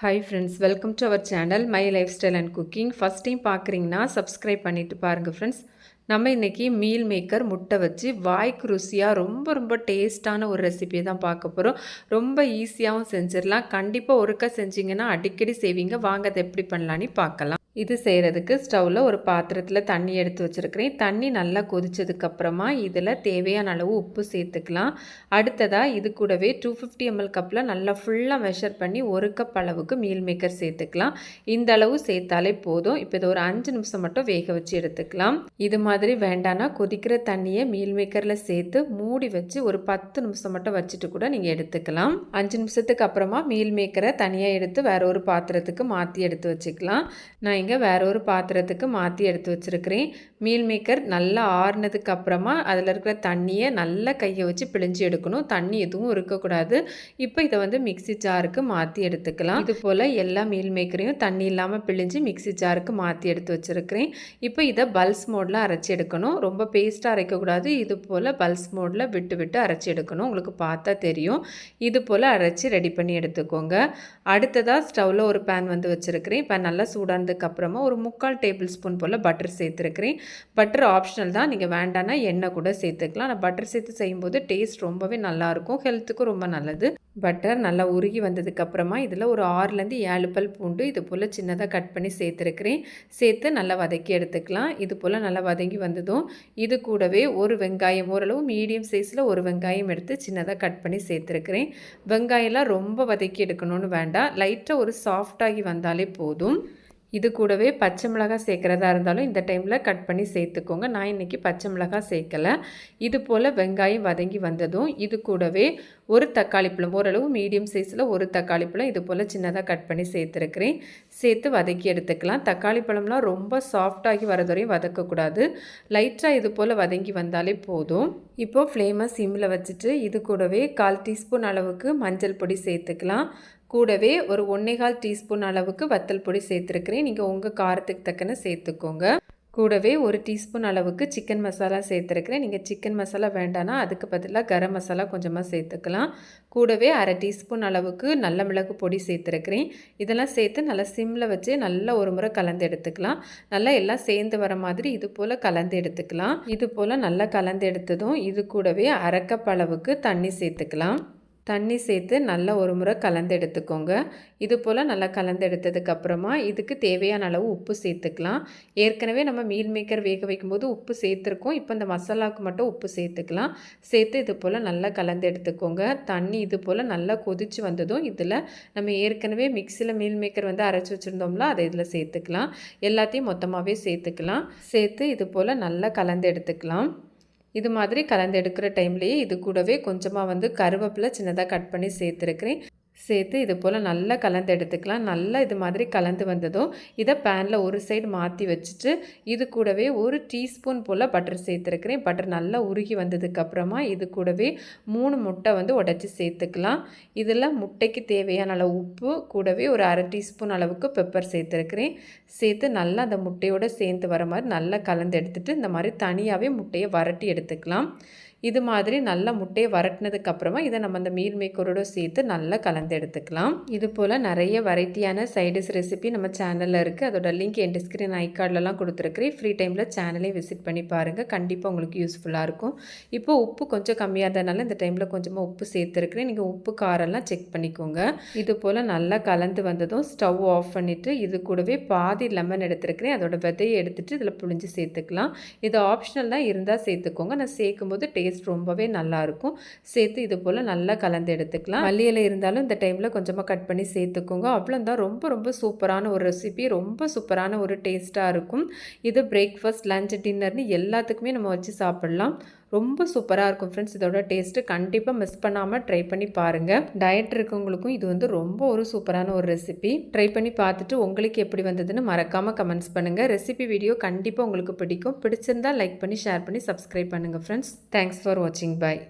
Hi friends welcome to our channel my lifestyle and cooking first time பார்க்குறீங்கன்னா subscribe பண்ணிவிட்டு பாருங்கள் friends நம்ம இன்றைக்கி மீல் மேக்கர் முட்டை வச்சு வாய்க்கு ருசியாக ரொம்ப ரொம்ப டேஸ்ட்டான ஒரு ரெசிபியை தான் பார்க்க போகிறோம் ரொம்ப ஈஸியாகவும் செஞ்சிடலாம். கண்டிப்பாக ஒருக்கா செஞ்சிங்கன்னா அடிக்கடி செய்வீங்க. வாங்க அதை எப்படி பண்ணலான்னு பார்க்கலாம். இது செய்கிறதுக்கு ஸ்டவ்வில் ஒரு பாத்திரத்தில் தண்ணி எடுத்து வச்சுருக்கிறேன். தண்ணி நல்லா கொதிச்சதுக்கப்புறமா இதில் தேவையான அளவு உப்பு சேர்த்துக்கலாம். அடுத்ததாக இது கூடவே டூ ஃபிஃப்டி எம்எல் கப்பில் நல்லா ஃபுல்லாக மெஷர் பண்ணி ஒரு கப் அளவுக்கு மீல் மேக்கர் சேர்த்துக்கலாம். இந்த அளவு சேர்த்தாலே போதும். இப்போ இது ஒரு அஞ்சு நிமிஷம் மட்டும் வேக வச்சு எடுத்துக்கலாம். இது மாதிரி வேண்டானா கொதிக்கிற தண்ணியை மீல் மேக்கரில் சேர்த்து மூடி வச்சு ஒரு பத்து நிமிஷம் மட்டும் வச்சுட்டு கூட நீங்கள் எடுத்துக்கலாம். அஞ்சு நிமிஷத்துக்கு அப்புறமா மீல் மேக்கரை தனியாக எடுத்து வேற ஒரு பாத்திரத்துக்கு மாற்றி எடுத்து வச்சுக்கலாம். நான் இங்கே வேற ஒரு பாத்திரத்துக்கு மாற்றி எடுத்து வச்சுருக்கிறேன். மீல் மேக்கர் நல்லா ஆறுனதுக்கு அப்புறமா அதில் இருக்கிற தண்ணியை நல்லா கையை வச்சு பிழிஞ்சு எடுக்கணும். தண்ணி எதுவும் இருக்கக்கூடாது. இப்போ இதை வந்து மிக்சி ஜாருக்கு மாற்றி எடுத்துக்கலாம். இது போல் எல்லா மீல் மேக்கரையும் தண்ணி இல்லாமல் பிழிஞ்சு மிக்சி ஜாருக்கு மாற்றி எடுத்து வச்சுருக்கிறேன். இப்போ இதை பல்ஸ் மோடில் அரைச்சி எடுக்கணும். ரொம்ப பேஸ்ட்டாக அரைக்கக்கூடாது இது போல் பல்ஸ் மோடில் விட்டு விட்டு அரைச்சி எடுக்கணும். உங்களுக்கு பார்த்தா தெரியும். இது போல் அரைச்சி ரெடி பண்ணி எடுத்துக்கோங்க. அடுத்ததாக ஸ்டவ்வில் ஒரு பேன் வந்து வச்சுருக்கிறேன். இப்போ நல்லா சூடானதுக்கு அப்புறமா ஒரு முக்கால் டேபிள் ஸ்பூன் போல் பட்டர் சேர்த்துருக்கிறேன். பட்டர் ஆப்ஷனல் தான். நீங்கள் வேண்டானா எண்ணெய் கூட சேர்த்துக்கலாம். நான் பட்டர் சேர்த்து செய்யும்போது டேஸ்ட் ரொம்பவே நல்லாயிருக்கும். ஹெல்த்துக்கும் ரொம்ப நல்லது. பட்டர் நல்லா உருகி வந்ததுக்கப்புறமா இதில் ஒரு ஆறுலேருந்து ஏழு பல் பூண்டு இது போல் சின்னதாக கட் பண்ணி சேர்த்துருக்கிறேன். சேர்த்து நல்லா வதக்கி எடுத்துக்கலாம். இது போல் நல்லா வதங்கி வந்ததும் இது கூடவே ஒரு வெங்காயம் ஓரளவு மீடியம் சைஸில் ஒரு வெங்காயம் எடுத்து சின்னதாக கட் பண்ணி சேர்த்துருக்கிறேன். வெங்காயம்லாம் ரொம்ப வதக்கி எடுக்கணும்னு வேண்டாம். லைட்டாக ஒரு சாஃப்டாகி வந்தாலே போதும். இது கூடவே பச்சை மிளகாய் சேர்க்குறதா இருந்தாலும் இந்த டைமில் கட் பண்ணி சேர்த்துக்கோங்க. நான் இன்றைக்கி பச்சை மிளகாய் சேர்க்கலை. இது போல் வெங்காயம் வதங்கி வந்ததும் இது கூடவே ஒரு தக்காளி பழம் ஓரளவு மீடியம் சைஸில் ஒரு தக்காளி பழம் இது போல் சின்னதாக கட் பண்ணி சேர்த்துருக்கிறேன். சேர்த்து வதக்கி எடுத்துக்கலாம். தக்காளி பழம்லாம் ரொம்ப சாஃப்டாகி வரது வரையும் வதக்கக்கூடாது லைட்டாக இது போல் வதங்கி வந்தாலே போதும். இப்போது ஃப்ளேமை சிம்மில் வச்சுட்டு இது கூடவே கால் டீஸ்பூன் அளவுக்கு மஞ்சள் பொடி சேர்த்துக்கலாம். கூடவே ஒரு ஒன்றேகால் டீஸ்பூன் அளவுக்கு வத்தல் பொடி சேர்த்துருக்கிறேன். நீங்கள் உங்கள் காரத்துக்கு தக்கன சேர்த்துக்கோங்க. கூடவே ஒரு டீஸ்பூன் அளவுக்கு சிக்கன் மசாலா சேர்த்துருக்கிறேன். நீங்கள் சிக்கன் மசாலா வேண்டானா அதுக்கு பதிலாக கரம் மசாலா கொஞ்சமாக சேர்த்துக்கலாம். கூடவே அரை டீஸ்பூன் அளவுக்கு நல்ல மிளகு பொடி சேர்த்துருக்கிறேன். இதெல்லாம் சேர்த்து நல்லா சிம்மில் வச்சு நல்லா ஒரு முறை கலந்து எடுத்துக்கலாம். நல்லா எல்லாம் சேர்ந்து வர மாதிரி இது போல் கலந்து எடுத்துக்கலாம். இது போல் நல்லா கலந்து எடுத்ததும் இது கூடவே அரைக்கப் அளவுக்கு தண்ணி சேர்த்துக்கலாம். தண்ணி சேர்த்து நல்லா ஒரு முறை கலந்து எடுத்துக்கோங்க. இது போல் நல்லா கலந்து எடுத்ததுக்கப்புறமா இதுக்கு தேவையான அளவு உப்பு சேர்த்துக்கலாம். ஏற்கனவே நம்ம மீல் மேக்கர் வேக வைக்கும்போது உப்பு சேர்த்துருக்கோம். இப்போ இந்த மசாலாவுக்கு மட்டும் உப்பு சேர்த்துக்கலாம். சேர்த்து இது போல் நல்லா கலந்து எடுத்துக்கோங்க. தண்ணி இது போல் நல்லா கொதித்து வந்ததும் இதில் நம்ம ஏற்கனவே மிக்சியில் மீல் மேக்கர் வந்து அரைச்சி வச்சுருந்தோம்ல அதை இதில் சேர்த்துக்கலாம். எல்லாத்தையும் மொத்தமாகவே சேர்த்துக்கலாம். சேர்த்து இது போல் நல்லா கலந்து எடுத்துக்கலாம். இது மாதிரி கலந்து எடுக்கிற டைம்லேயே இது கூடவே கொஞ்சமாக வந்து கருவேப்பிலை சின்னதாக கட் பண்ணி சேர்த்துருக்கிறேன். சேர்த்து இது போல் நல்லா கலந்து எடுத்துக்கலாம். நல்லா இது மாதிரி கலந்து வந்ததும் இதை பேனில் ஒரு சைடு மாற்றி வச்சுட்டு இது கூடவே ஒரு டீஸ்பூன் போல் பட்டர் சேர்த்துருக்கிறேன். பட்டர் நல்லா உருகி வந்ததுக்கப்புறமா இது கூடவே மூணு முட்டை வந்து உடச்சி சேர்த்துக்கலாம். இதில் முட்டைக்கு தேவையான அளவு உப்பு கூடவே ஒரு அரை டீஸ்பூன் அளவுக்கு பெப்பர் சேர்த்துருக்கிறேன். சேர்த்து நல்லா அந்த முட்டையோடு சேர்ந்து வர மாதிரி நல்லா கலந்து எடுத்துகிட்டு இந்த மாதிரி தனியாகவே முட்டையை வரட்டி எடுத்துக்கலாம். இது மாதிரி நல்லா முட்டையை வரட்டினதுக்கு அப்புறமா இதை நம்ம அந்த மீல் மேக்கரோட சேர்த்து நல்லா கலந்து எடுத்துக்கலாம். இது போல் நிறைய வெரைட்டியான சைடிஸ் ரெசிபி நம்ம சேனலில் இருக்குது அதோட லிங்க் என் ஐ ஐகார்ட்லலாம் கொடுத்துருக்குறேன். ஃப்ரீ டைமில் சேனலே விசிட் பண்ணி பாருங்கள் கண்டிப்பாக உங்களுக்கு யூஸ்ஃபுல்லாக இருக்கும். இப்போ உப்பு கொஞ்சம் கம்மியாக இருந்ததுனால இந்த டைமில் கொஞ்சமாக உப்பு சேர்த்துருக்குறேன். நீங்கள் உப்பு காரெல்லாம் செக் பண்ணிக்கோங்க. இது போல் நல்லா கலந்து வந்ததும் ஸ்டவ் ஆஃப் பண்ணிவிட்டு இது கூடவே பாதி லெமன் எடுத்துருக்கிறேன். அதோட விதையை எடுத்துகிட்டு இதில் புழிஞ்சு சேர்த்துக்கலாம். இது ஆப்ஷனல் தான் இருந்தால் சேர்த்துக்கோங்க. நான் சேர்க்கும்போது டேஸ்ட் டேஸ்ட் ரொம்பவே நல்லாயிருக்கும் சேர்த்து இது போல் நல்லா கலந்து எடுத்துக்கலாம். மல்லியில் இருந்தாலும் இந்த டைமில் கொஞ்சமாக கட் பண்ணி சேர்த்துக்கோங்க. அவ்வளோந்தான் ரொம்ப ரொம்ப சூப்பரான ஒரு ரெசிபி ரொம்ப சூப்பரான ஒரு டேஸ்ட்டாக இருக்கும். இது பிரேக்ஃபாஸ்ட் லஞ்ச் டின்னர்னு எல்லாத்துக்குமே நம்ம வச்சு சாப்பிட்லாம். ரொம்ப சூப்பராக இருக்கும் ஃப்ரெண்ட்ஸ் இதோட டேஸ்ட்டு கண்டிப்பாக மிஸ் பண்ணாமல் ட்ரை பண்ணி பாருங்கள் டயட் இருக்கவங்களுக்கும் இது வந்து ரொம்ப ஒரு சூப்பரான ஒரு ரெசிபி ட்ரை பண்ணி பார்த்துட்டு உங்களுக்கு எப்படி வந்ததுன்னு மறக்காமல் கமெண்ட்ஸ் பண்ணுங்கள் ரெசிபி வீடியோ கண்டிப்பாக உங்களுக்கு பிடிக்கும். பிடிச்சிருந்தால் லைக் பண்ணி ஷேர் பண்ணி சப்ஸ்கிரைப் பண்ணுங்கள் ஃப்ரெண்ட்ஸ் தேங்க்ஸ் ஃபார் வாட்சிங் பாய்